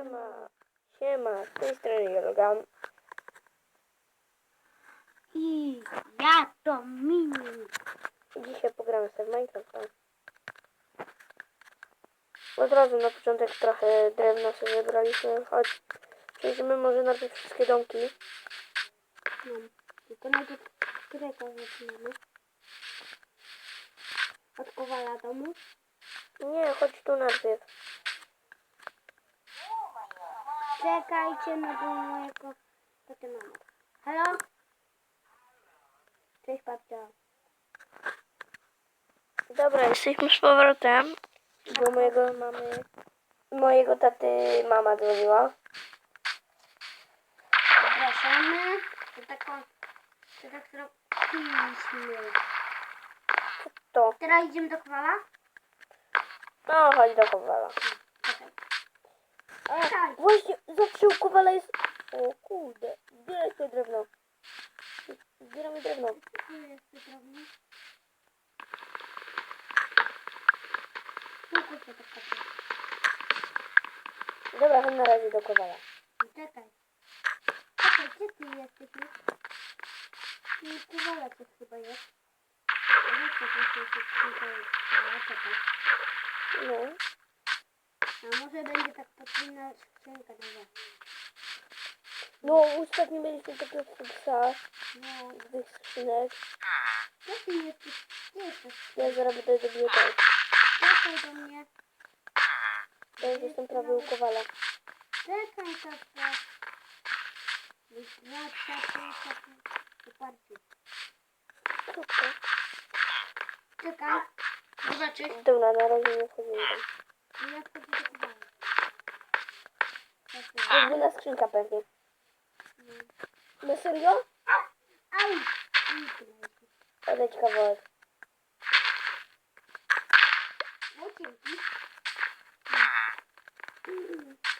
Siema. Siema, z tej strony Jolgan. I ja to mini. Dzisiaj pogramy sobie w Minecrafta. Od razu na początek trochę drewna sobie zebraliśmy. Chodź, przejdziemy może najpierw wszystkie domki. No, tylko najpierw którego zaczynamy? Od kowala domu? Nie, chodź tu najpierw. Czekajcie na mojego taty mama. Halo? Cześć babcia. Dobra, jesteśmy z powrotem. Bo mojego mamy... Mojego taty mama dzwoniła. Zapraszamy. To taką... To tak zrobiliśmy. To. Teraz idziemy do kowala? No, chodź do Kowala. Czekaj. A, właśnie, zawsze u Kowala jest... O kurde, zbieraj sobie drewno. Zbieramy drewno. Tu jest drobny. Tu kurczę tak patrzę. Dobra, chodź na razie do Kowala. Czekaj. Czekaj, gdzie ty jesteś? Nie kowala to chyba jest. Nie to się kowala, czekaj. No. A może będzie tak podwójna skrzynka na was. No, ostatnio mieliśmy takiego fuksa No, z tych skrzynek. gdzie ty jesteś? Gdzie jesteś? Ja zaraz będę do biblioteki. Czekaj do mnie. Ja już jestem prawie u Kowala. Czekaj, tata. Wraca, czekaj. Popatrzcie. Krótko. Czekaj. Zobaczysz. Dobra, na razie nie wchodzimy tam. Jakby na skrzynka pewnie. No serio? Odejdź kawałek.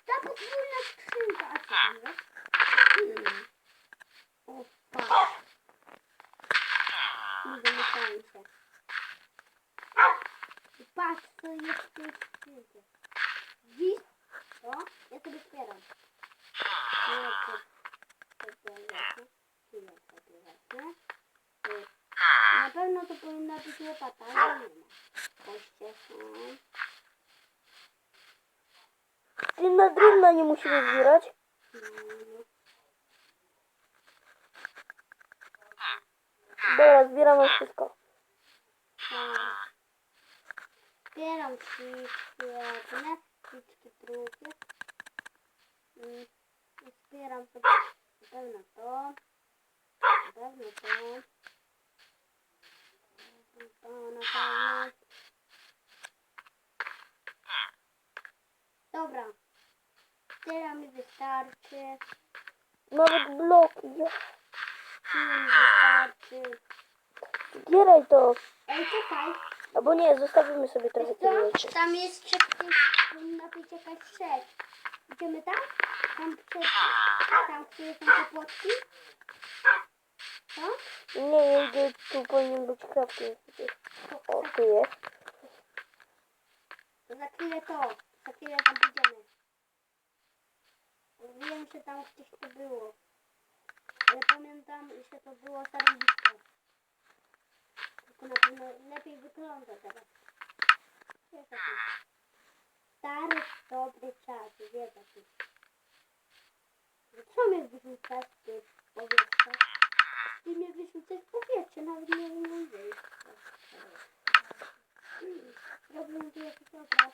Ta podwójna skrzynka, a co to jest? O, patrz. Nie zamykajcie. Patrz, co jest tu. Jest sobie wezmę. Tu. Na pewno to powinna być łopata, ale nie ma. Koście są. Ty na drewna nie musimy zbierać. No, Dobra, zbieramy wszystko. no. Zbieram wszystkie jedne, wszystkie drugie. Zbieram sobie na pewno to. Na pewno to. Na pewno To na pewno. Dobra. Tyle mi wystarczy. Nawet bloki. Tyle mi wystarczy. Zbieraj to. Ej, czekaj. Albo nie, zostawimy sobie trochę tych rzeczy. Tam jest szybki, powinna być jakaś rzecz. Idziemy tam? Tam przed, tam, które są te płotki? Co? Nie, ja idę, tu powinien być crafting. O, tu jest. To za chwilę to. Za chwilę tam pójdziemy. Wiem, że tam gdzieś to było. Ale pamiętam, że to było starowisko. Pewno lepiej wygląda teraz. O tym. Stary, dobry czas, tym. No Co mnie wyrzucasz, ty w powietrze? Ty mnie wyrzucasz w powietrze, nawet nie wiem wyjść. Robię tu jakiś obraz.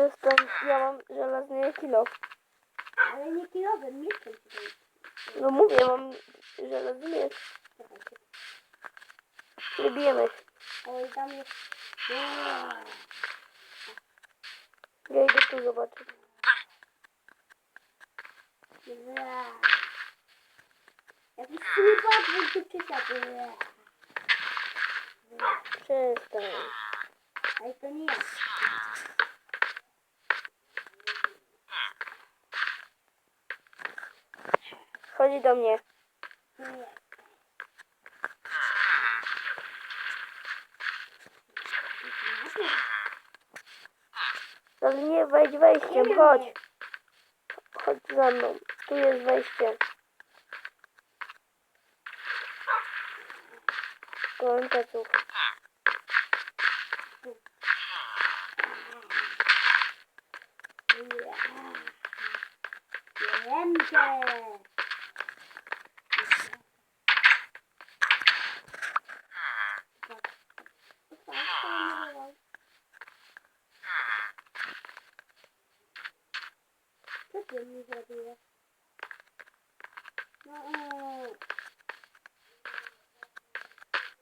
To jest tam, ja mam żelazny kilo. Ale nie kilo? żelazem, mieczem tam. No mówię, mam żelazny miecz. Czekajcie. Nie bijemy. Oj, tam jest... Eee. Ja idę tu zobaczyć. Eee. Jakiś słypacz tu przesiadł. Eee. Przestań. Ej, to nie ja. Chodzi do mnie. Nie. Ale nie, wejdź wejściem, chodź. Chodź za mną. Tu jest wejście. Pleców. Ręce. Co ty mi zrobiłeś? No, o.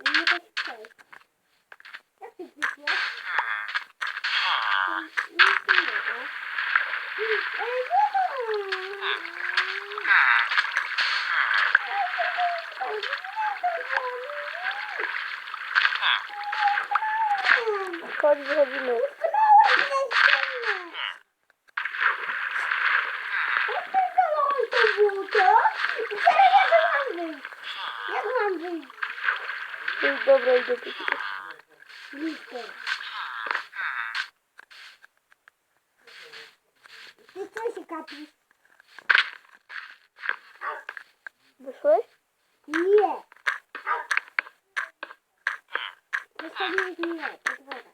Nie da się przejść. Jak ty znikłeś? Nic nie ma. Ej, Chodź, wychodzimy. Dobra, idę tu. Lister. Ty co się kapisz? Wyszłeś? Nie. Zostawiłeś mnie pod wodę.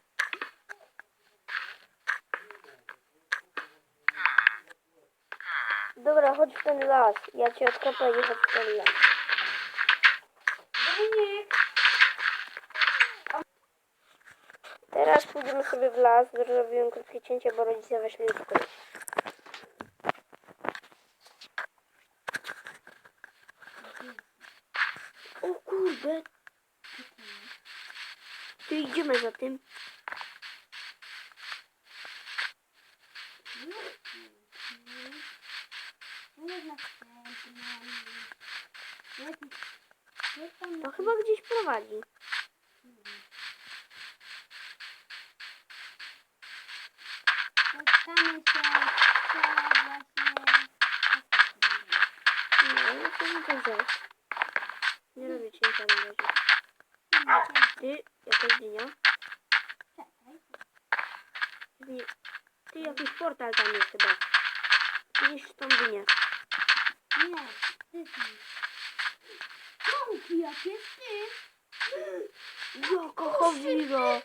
Dobra, chodź w ten las. Ja cię odkopę i chodź w ten las. Teraz pójdziemy sobie w las. Zrobiłem krótkie cięcie, bo rodzice weszli do. O kurde. Tu idziemy za tym. To chyba gdzieś prowadzi. Wziąć. Nie robię cięcia na razie. Ty, jakaś dynia. Ty, ty jakiś portal tam jest chyba. Widzisz tą dynię. Nie, ty Mąki jakie ty? Jaka chodziła.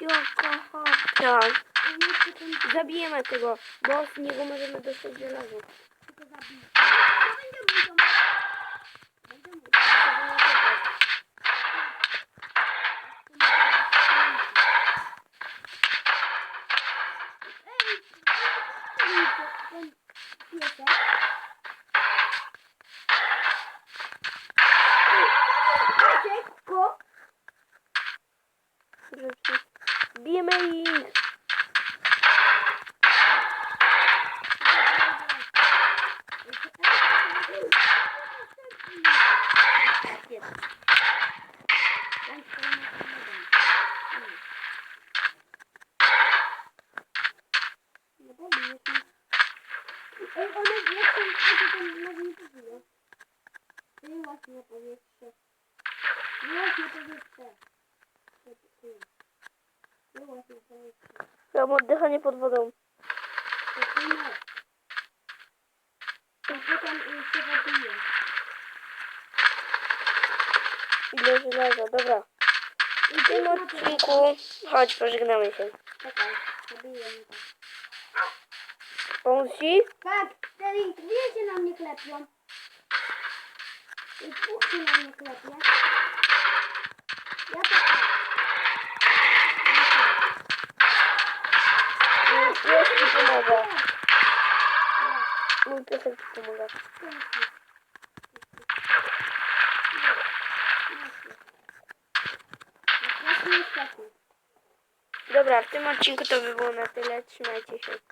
Jaka chata. A jeszcze ten Zabijemy tego, bo z niego możemy dostać żelazo. tylko zabij. To będzie mój dom. Będzie mój dom. Ej, ten piesek. Piesek, ko. Rzeczy. Bijemy ich. Ej, one a tam nas nie pobiją. Wyłaź na powietrze. Wyłaź na powietrze. Wyłaź na powietrze. Ja mam oddychanie pod wodą. To ty nie. To potem się zabije. Ile żelaza, dobra. I W tym odcinku, chodź, pożegnamy się. Czekaj, zabiję mnie tak. Ci? Tak, ten dwie się na mnie klepią. I się na mnie klepie. Ja to tak. Już ci pomogę. Mój piesek ci pomaga. Dobra, w tym odcinku to by było na tyle. Trzymajcie się.